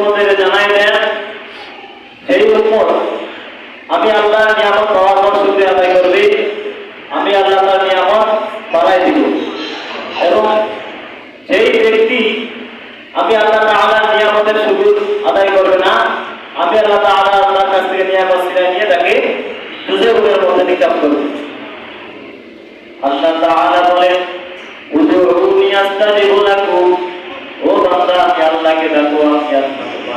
উম্মতের জানাই দেন, এই উম্মত আমি আল্লাহর নিয়ামত পাওয়ার পর শুক্রিয়া আদায় করবে। আমি আল্লাহ তার নিয়ামত বাড়াই দিব। এবং যেই ব্যক্তি আমি আল্লাহ তাআলার নিয়ামতের শুকর আদায় করবে না, আমি আল্লাহ তাআলা আল্লাহর কাছ থেকে নিয়ামত ছিনিয়ে নিয়ে তাকে দুজকের মধ্যে নিক্ষেপ করবে। আল্লাহ তাআলা বলেন উদুরুনি আস্তাজিবু লাকুম। ও বান্দা, আমি আল্লাহকে ডাকো আমি আপনাকে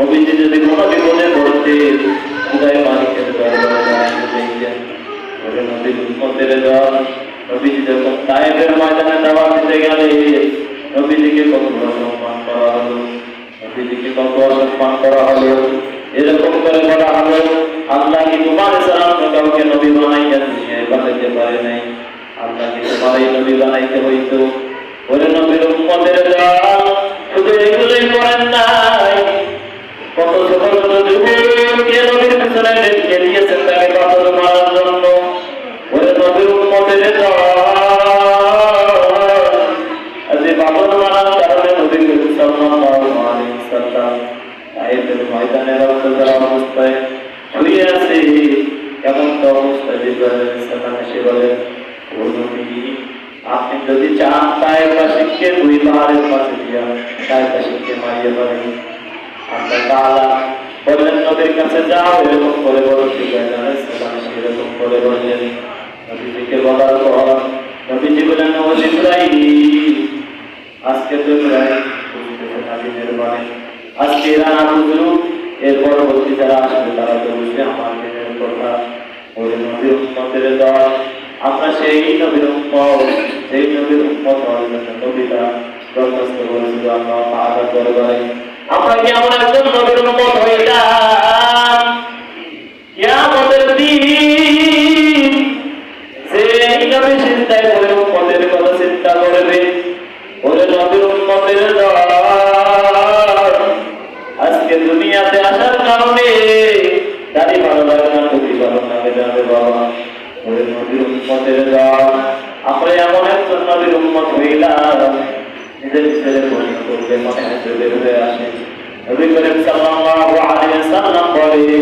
নবীজি কোনো বিপদে পড়তে খুদাই মালিকের দরবারে যখন তায়েবের ময়দানে দাওয়া দিতে গেলে, নবীজিকে কত সম্মান করা হলো, নবীজিকে কত সম্মান করা হলো, এরকম করে বলা হলো, আল্লাহ কি তোমার সালাম কাউকে নবী বানাইয়া দুনিয়ায় পাঠাতে পারে নাই? আল্লাহ কি তোমার এই নবী বানাইতে হইতো? ওরে নবীর উম্মতের দল তাইফের ময়দানে রক্ত ঝরা অবস্থায় শুয়ে আছে। এমন তো অবস্থা জিব্রাইল আলাইহিস সালাম এসে বলেন আপনি যদি চান তাইফবাসীকে দুই পাহাড়ের পাশে দিয়া তাইফবাসীকে মারিয়ে পারেন আল্লাহ তাআলা বললেন, নবীর কাছে যাও, এরকম করে বলো আলাইহিস সালাম এরকম করে বললেন। নবীজিকে বলার পর, নবীজি বলেন ও আজকে তো মানে আজকে এরা না বুঝলো এর পরবর্তী যারা আসবে, তারা তো বুঝবে আমার দিনের কথা। ওই নবীর উন্মতের দল, আমরা সেই নবীর উন্মত সেই নবীর উন্মত হওয়ার জন্য নবীরা করেছিল আমরা আদা দরবারে। আমরা কি এমন একজন নবীর উন্মত হয়ে যান যাবে বাবা ওরে নবীর উম্মতের দল আমরা এমন একজন নবীর উম্মত হইলাম, নিজের ছেলে প্রশ্ন করবে মনে হয় বের হয়ে আসে। নবী করিম সাল্লাল্লাহু আলাইহি ওয়াসাল্লাম বলে,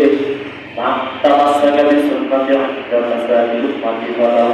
মান তামাসসাকা বিসুন্নতি হাত্তা মাসাবিল উম্মতি ফালাহু